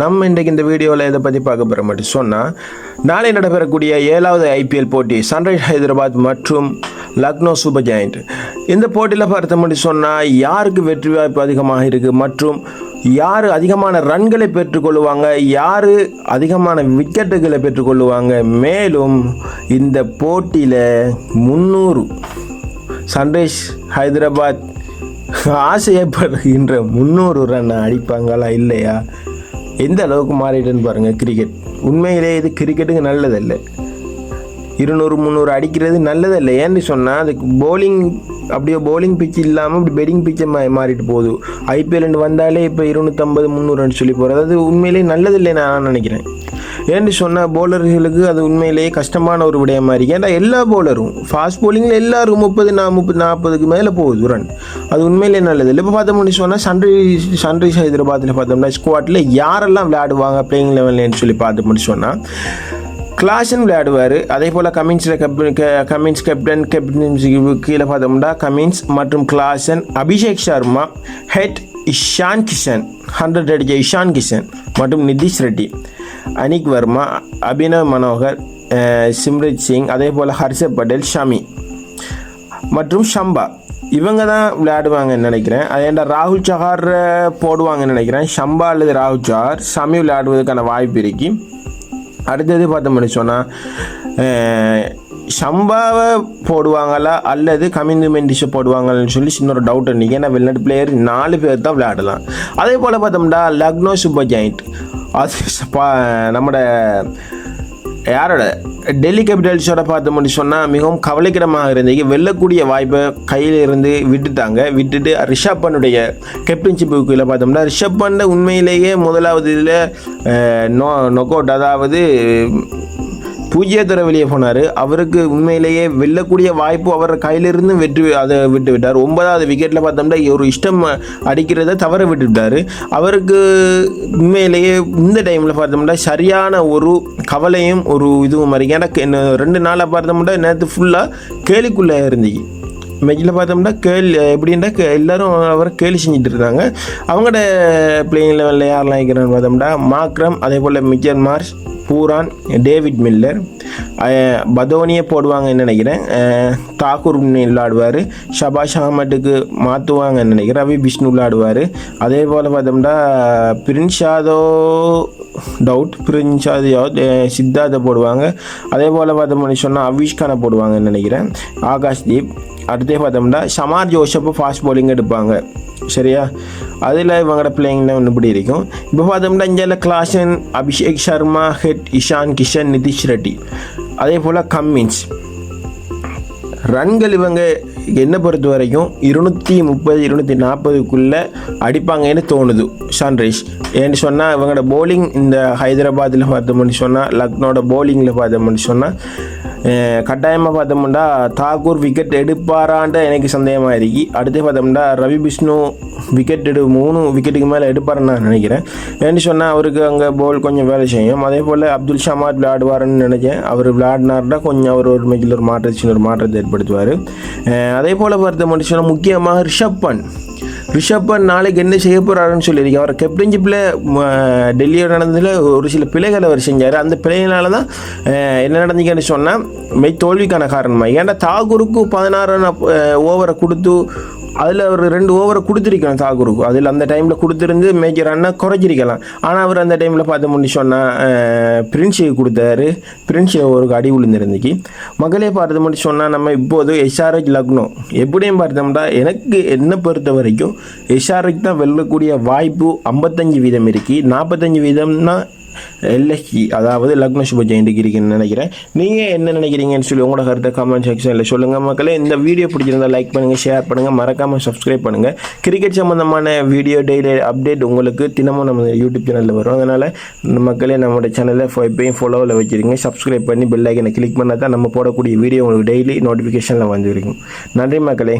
நம்ம இன்றைக்கு இந்த வீடியோவில் இதை பற்றி பார்க்க போகிற மட்டும் சொன்னால் நாளை நடைபெறக்கூடிய ஏழாவது ஐபிஎல் போட்டி சன்ரைஸ் ஹைதராபாத் மற்றும் லக்னோ சூப்பர் ஜாயிண்ட். இந்த போட்டியில் பார்த்த மட்டும் சொன்னால் யாருக்கு வெற்றி வாய்ப்பு அதிகமாக இருக்குது மற்றும் யார் அதிகமான ரன்களை பெற்றுக்கொள்வாங்க யார் அதிகமான விக்கெட்டுகளை பெற்றுக்கொள்வாங்க. மேலும் இந்த போட்டியில் முந்நூறு சன்ரைஸ் ஹைதராபாத் ஆசையப்படுகின்ற முந்நூறு ரன் அடிப்பாங்களா இல்லையா? எந்த அளவுக்கு மாறிட்டுன்னு பாருங்கள் கிரிக்கெட் உண்மையிலே இது கிரிக்கெட்டுக்கு நல்லதில்லை. இருநூறு முந்நூறு அடிக்கிறது நல்லதில்லை. ஏன்னு சொன்னால் அதுக்கு போலிங் அப்படியே போலிங் பிச்சு இல்லாமல் இப்படி பெட்டிங் பிச்சை மா மாறிட்டு போகுது. ஐபிஎல் வந்தாலே இப்போ இருநூற்றம்பது முந்நூறுன்னு சொல்லி போகிறது அது உண்மையிலே நல்லதில்லை நான் நினைக்கிறேன். ஏன்னு சொன்னால் போலர்களுக்கு அது உண்மையிலேயே கஷ்டமான ஒரு விடயமா இருக்கு. ஏன்னா எல்லா பவுலரும் ஃபாஸ்ட் போலிங்கில் எல்லாரும் முப்பது நா முப்பது நாற்பதுக்கு மேலே போகுது ரன் அது உண்மையிலே நல்லது இல்லை. இப்போ பார்த்தோம்னு சொன்னால் சன்ரைஸ் சன்ரைஸ் ஹைதராபாத்தில் பார்த்தோம்னா ஸ்குவாட்டில் யாரெல்லாம் விளையாடுவாங்க பிளேயிங் லெவல்னு சொல்லி பார்த்தோம்னு சொன்னால் கிளாஷன் விளையாடுவார். அதே போல் கமின்ஸில் கேப்டன் கமின்ஸ் கேப்டன் கேப்டன் கீழே பார்த்தோம்னா கமின்ஸ் மற்றும் Klaasen Abhishek Sharma Head Ishan Kishan hundred அடிச்ச இஷான் கிஷன் மற்றும் நிதிஷ் ரெட்டி அனிக் வர்மா அபினவ் மனோகர் சிம்ரித் சிம்ரத் சிங் அதே போல் ஹர்ஷப் பட்டேல் ஷமி மற்றும் ஷம்பா. இவங்க தான் விளையாடுவாங்கன்னு நினைக்கிறேன். அதேண்டா ராகுல் சஹார் போடுவாங்கன்னு நினைக்கிறேன். ஷம்பா அல்லது ராகுல் சஹார் ஷமி விளையாடுவதற்கான வாய்ப்பு இருக்கு. அடுத்தது பார்த்தோம்னு சொன்னால் சம்பாவை போடுவாங்களா அல்லது கமிந்து மெண்டிஷை போடுவாங்கன்னு சொல்லி சின்ன ஒரு டவுட் இருந்தீங்க ஏன்னா வெளிநாட்டு பிளேயர் நாலு பேர் தான் விளையாடலாம். அதே போல் பார்த்தோம்னா லக்னோ சூப்பர் ஜாயிண்ட் அது பா- நம்மட யாரோட? டெல்லி கேபிட்டல்ஸோட பார்த்தோம்னு சொன்னால் மிகவும் கவலைக்கிடமாக இருந்தது. வெல்லக்கூடிய வாய்ப்பை கையில் இருந்து விட்டுட்டாங்க. விட்டுட்டு ரிஷப் பண்டுடைய கேப்டன்ஷிப்புக்குள்ள பார்த்தோம்னா ரிஷப் பண்ண உண்மையிலேயே முதலாவது இதில் நோ நொக் அவுட் அதாவது பூஜ்ஜியத்துறை வெளியே போனார். அவருக்கு உண்மையிலேயே வெல்லக்கூடிய வாய்ப்பு அவர் கையிலிருந்து வெற்றி அதை விட்டு விட்டார் ஒன்பதாவது விக்கெட்டில் பார்த்தோம்னா ஒரு இஷ்டம் அடிக்கிறத தவற விட்டு விட்டார் அவருக்கு உண்மையிலேயே இந்த டைமில் பார்த்தோம்னா சரியான ஒரு கவலையும் ஒரு இதுவும் மாதிரி எனக்கு என்ன ரெண்டு நாளாக பார்த்தோம்னா நேற்று ஃபுல்லாக கேலிக்குள்ளே இருந்துச்சு. மெஜில் பார்த்தோம்னா கேள் எப்படின்னா கே- எல்லாரும் அவரை கேலி செஞ்சுட்டு இருக்காங்க அவங்களோட பிளேயிங் லெவலில் யாரெல்லாம் இருக்கிறான்னு பார்த்தோம்னா மாக்ரம் அதே போல் Mitchell Marsh Pooran David Miller பதோனியை போடுவாங்கன்னு நினைக்கிறேன். தாக்கூர் விளாடுவார் ஷபாஷ் அகமட்டுக்கு மாற்றுவாங்கன்னு நினைக்கிறேன். ரவி விஷ்ணு விளாடுவார் அதே போல் பார்த்தோம்னா பிரின்ஸ் யாதோ டவுட் பிரின்ஸ் யாதவ் சித்தார்த்தை போடுவாங்க. அதே போல் பார்த்தோம்னு சொன்னால் அவிஷ்கானை போடுவாங்கன்னு நினைக்கிறேன். ஆகாஷ் தீப். அடுத்தே பார்த்தோம்னா ஷமார் ஜோஷப்பை ஃபாஸ்ட் பவுலிங் எடுப்பாங்க. சரியா? அதில் இவங்களோட பிள்ளைங்கள ஒன்று இப்படி இருக்கும். இப்போ பார்த்தோம்னா இங்கே கிளாஷன் அபிஷேக் சர்மா ஹெட் இஷான் கிஷன் நிதிஷ் ரெட்டி. அதே போல் கம்மின்ஸ் ரன்கள் இவங்க என்னை பொறுத்த வரைக்கும் இருநூற்றி முப்பது இருநூற்றி நாற்பதுக்குள்ளே அடிப்பாங்கன்னு தோணுது. சன்ரைஸ் ஏன்னு சொன்னால் இவங்களோட போலிங் இந்த ஹைதராபாத்தில் பார்த்தோம்னு சொன்னால் லக்னோட போலிங்கில் பார்த்தோம்னு சொன்னால் கட்டாயமாக பார்த்தோம்னா தாக்கூர் விக்கெட் எடுப்பாரான்ட்டு எனக்கு சந்தேகமாக இருக்கு அடுத்து பார்த்தோம்னா ரவி விஷ்ணு விக்கெட் எடு மூணு விக்கெட்டுக்கு மேலே எடுப்பாருன்னு நான் நினைக்கிறேன் ஏன்னு சொன்னால் அவருக்கு அங்கே போல் கொஞ்சம் வேலை செய்யும் அதே போல் அப்துல் ஷமாத் விளையாடுவாருன்னு நினைச்சேன் அவர் விளையாடினார்னா கொஞ்சம் அவர் ஒரு மேட்சில் ஒரு மாற்றத்தின் ஒரு மாற்றத்தை ஏற்படுத்துவார் அதே போல் பார்த்த மட்டும் சொன்னால் முக்கியமாக ரிஷப் பண்ட் ரிஷப்பன் நாளைக்கு என்ன செய்ய போகிறாருன்னு சொல்லியிருக்கேன். அவர் கேப்டன்ஷிப்பில் டெல்லியில் நடந்ததில் ஒரு சில பிழைகளை அவர் செஞ்சார். அந்த பிழையினால தான் என்ன நடந்துக்கன்னு சொன்னால் மெய் தோல்விக்கான காரணமாக ஏன்னா தாகூருக்கு பதினாறு ஓவரை கொடுத்து அதில் அவர் ரெண்டு ஓவரை கொடுத்துருக்கலாம் தாகூருக்கு அதில் அந்த டைமில் கொடுத்துருந்து மேஜர் அண்ணா குறைச்சிருக்கலாம். ஆனால் அவர் அந்த டைமில் பார்த்து முடி சொன்னால் பிரின்ஸுக்கு கொடுத்தாரு. பிரின்ஸ் ஒரு அடி விழுந்திருந்துக்கு மகளே பார்த்து முடி சொன்னால் நம்ம இப்போது எஸ்ஆர்ஹெச் லக்னோ எப்படியும் பார்த்தோம்னா எனக்கு என்னை பொறுத்த வரைக்கும் எஸ்ஆர்ஹெச் தான் வெல்லக்கூடிய வாய்ப்பு ஐம்பத்தஞ்சு வீதம் இருக்குது நாற்பத்தஞ்சு வீதம்னா எல்எஸ்சி அதாவது லக்ன சுப ஜெயண்டிக்கு இருக்குன்னு நினைக்கிறேன்? நீங்கள் என்ன நினைக்கிறீங்கன்னு சொல்லி உங்களோட கருத்தை கமெண்ட் செக்ஷனில் சொல்லுங்கள் மக்களே. இந்த வீடியோ பிடிச்சிருந்தால் லைக் பண்ணுங்கள் ஷேர் பண்ணுங்கள் மறக்காமல் சப்ஸ்கிரைப் பண்ணுங்கள் கிரிக்கெட் சம்மந்தமான வீடியோ டெய்லி அப்டேட் உங்களுக்கு தினமும் நம்ம யூடியூப் சேனலில் வரும். அதனால் மக்களே நம்மளோட சேனலை எப்பயும் ஃபாலோவில் வச்சுருங்க. சப்ஸ்கிரைப் பண்ணி பெல் ஐக்கனை கிளிக் பண்ணால் தான் நம்ம போடக்கூடிய வீடியோ உங்களுக்கு டெய்லி நோட்டிஃபிகேஷனில் வந்துருக்கும். நன்றி மக்களே.